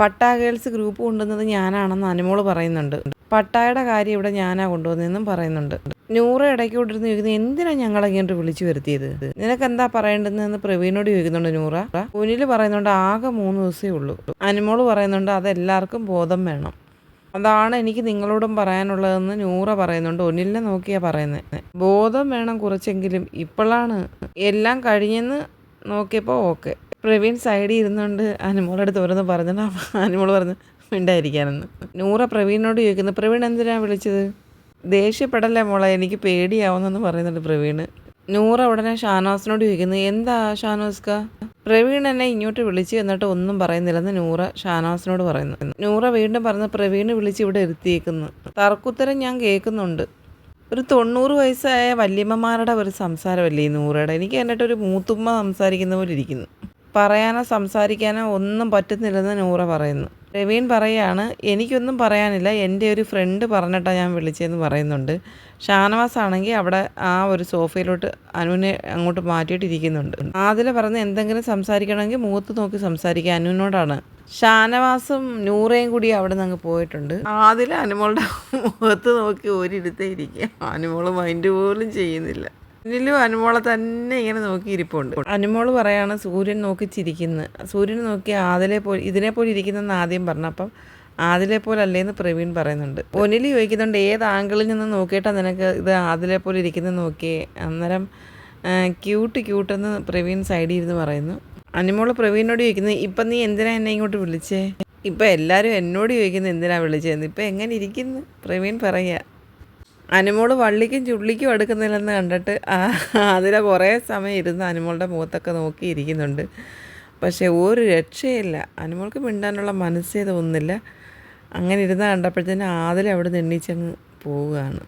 പട്ടാ girls group കൊണ്ടുവന്നത് ഞാനാണെന്ന് അനുമോൾ പറയുന്നുണ്ട്. പട്ടായുടെ കാര്യം ഇവിടെ ഞാനാ കൊണ്ടുവന്നതെന്നും പറയുന്നുണ്ട്. നൂറ് ഇടയ്ക്ക് കൊണ്ടിരുന്ന് ചോദിക്കുന്നത് എന്തിനാ ഞങ്ങളെ ഇങ്ങോട്ട് വിളിച്ചു വരുത്തിയത്? നിനക്ക് എന്താ പറയേണ്ടതെന്ന് പ്രവീണോട് ചോദിക്കുന്നുണ്ട് നൂറ. പുനിൽ പറയുന്നുണ്ട് ആകെ മൂന്ന് ദിവസമേ ഉള്ളൂ. അനുമോൾ പറയുന്നുണ്ട് അതെല്ലാവർക്കും ബോധം വേണം. അതാണ് എനിക്ക് നിങ്ങളോടും പറയാനുള്ളതെന്ന് നൂറ പറയുന്നുണ്ട്. ഒന്നിലിനെ നോക്കിയാ പറയുന്നത് ബോധം വേണം കുറച്ചെങ്കിലും ഇപ്പോഴാണ് എല്ലാം കഴിഞ്ഞെന്ന് നോക്കിയപ്പോൾ ഓക്കെ. പ്രവീൺ സൈഡിൽ ഇരുന്നുകൊണ്ട് അനുമോളുടെ അടുത്ത് ഓരോന്ന് പറഞ്ഞിട്ട് അനുമോൾ പറഞ്ഞു മിണ്ടായിരിക്കാനെന്ന്. നൂറ പ്രവീണിനോട് ചോദിക്കുന്നു പ്രവീൺ എന്തിനാണ് വിളിച്ചത്? ദേഷ്യപ്പെടല്ലേ മോളെ എനിക്ക് പേടിയാവുന്നെന്ന് പറയുന്നുണ്ട് പ്രവീണ് നൂറ ഉടനെ ഷാനോസിനോട് ചോദിക്കുന്നു എന്താ ഷാനോസ്ക പ്രവീൺ എന്നെ ഇങ്ങോട്ട് വിളിച്ചു എന്നിട്ട് ഒന്നും പറയുന്നില്ലെന്ന് നൂറ ഷാനോസിനോട് പറയുന്നു. നൂറ വീണ്ടും പറഞ്ഞ് പ്രവീണ് വിളിച്ച് ഇവിടെ ഇരുത്തിയേക്കുന്നു. തർക്കുത്തരം ഞാൻ കേൾക്കുന്നുണ്ട്. ഒരു തൊണ്ണൂറ് വയസ്സായ വല്യമ്മമാരുടെ ഒരു സംസാരമല്ലേ ഈ നൂറയുടെ? എനിക്ക് എന്നിട്ട് ഒരു മൂത്തുമ്മ സംസാരിക്കുന്ന പോലെ ഇരിക്കുന്നു. പറയാനോ സംസാരിക്കാനോ ഒന്നും പറ്റുന്നില്ലെന്ന് നൂറ പറയുന്നു. പ്രവീൺ പറയാണ് എനിക്കൊന്നും പറയാനില്ല. എന്റെ ഒരു ഫ്രണ്ട് പറഞ്ഞിട്ടാണ് ഞാൻ വിളിച്ചതെന്ന് പറയുന്നുണ്ട്. ഷാനവാസ് ആണെങ്കിൽ അവിടെ ആ ഒരു സോഫയിലോട്ട് അനുവിനെ അങ്ങോട്ട് മാറ്റിയിട്ടിരിക്കുന്നുണ്ട്. ആദില പറഞ്ഞ് എന്തെങ്കിലും സംസാരിക്കണമെങ്കിൽ മുഖത്ത് നോക്കി സംസാരിക്കുക അനുവിനോടാണ്. ഷാനവാസും നൂറയും കൂടി അവിടെ നിന്ന് അങ്ങ് പോയിട്ടുണ്ട്. ആദില അനുമോളുടെ മുഖത്ത് നോക്കി ഒരിടത്തേ ഇരിക്കുക. അനുമോൾ മൈൻഡ് പോലും ചെയ്യുന്നില്ല. ഇതിലും അനുമോളെ തന്നെ ഇങ്ങനെ നോക്കി ഇരിപ്പുണ്ട്. അനുമോൾ പറയാണ് സൂര്യൻ നോക്കി ചിരിക്കുന്നത് സൂര്യൻ നോക്കി ആദിലെ പോലെ ഇതിനെ പോലെ ഇരിക്കുന്നെന്ന് ആദ്യം പറഞ്ഞു. അപ്പം ആദിലെ പോലെ അല്ലേന്ന് പ്രവീൺ പറയുന്നുണ്ട്. ഒനിൽ ചോദിക്കുന്നുണ്ട് ഏത് ആംഗിളിൽ നിന്ന് നോക്കിയിട്ടാണ് നിനക്ക് ഇത് ആദിലെ പോലെ ഇരിക്കുന്നത് നോക്കിയേ? അന്നേരം ക്യൂട്ട് ക്യൂട്ടെന്ന് പ്രവീൺ സൈഡിൽ ഇരുന്ന് പറയുന്നു. അനുമോൾ പ്രവീണിനോട് ചോദിക്കുന്നത് ഇപ്പം നീ എന്തിനാ എന്നെ ഇങ്ങോട്ട് വിളിച്ചേ? ഇപ്പം എല്ലാവരും എന്നോട് ചോദിക്കുന്നത് എന്തിനാ വിളിച്ചതെന്ന് ഇപ്പം എങ്ങനെ ഇരിക്കുന്നു? പ്രവീൺ പറയുക അനുമോൾ വള്ളിക്കും ചുള്ളിക്കും എടുക്കുന്നില്ലെന്ന് കണ്ടിട്ട് അതിലെ കുറേ സമയം ഇരുന്ന് അനുമോളുടെ മുഖത്തൊക്കെ നോക്കിയിരിക്കുന്നുണ്ട് പക്ഷേ ഒരു രക്ഷയില്ല. അനുമോൾക്ക് മിണ്ടാനുള്ള മനസ്സേ തോന്നുന്നില്ല അങ്ങനെ ഇരുന്ന് കണ്ടപ്പോഴത്തേനും ആതിലവിടെ നിന്ന് എണ്ണീച്ചങ്ങ് പോവുകയാണ്.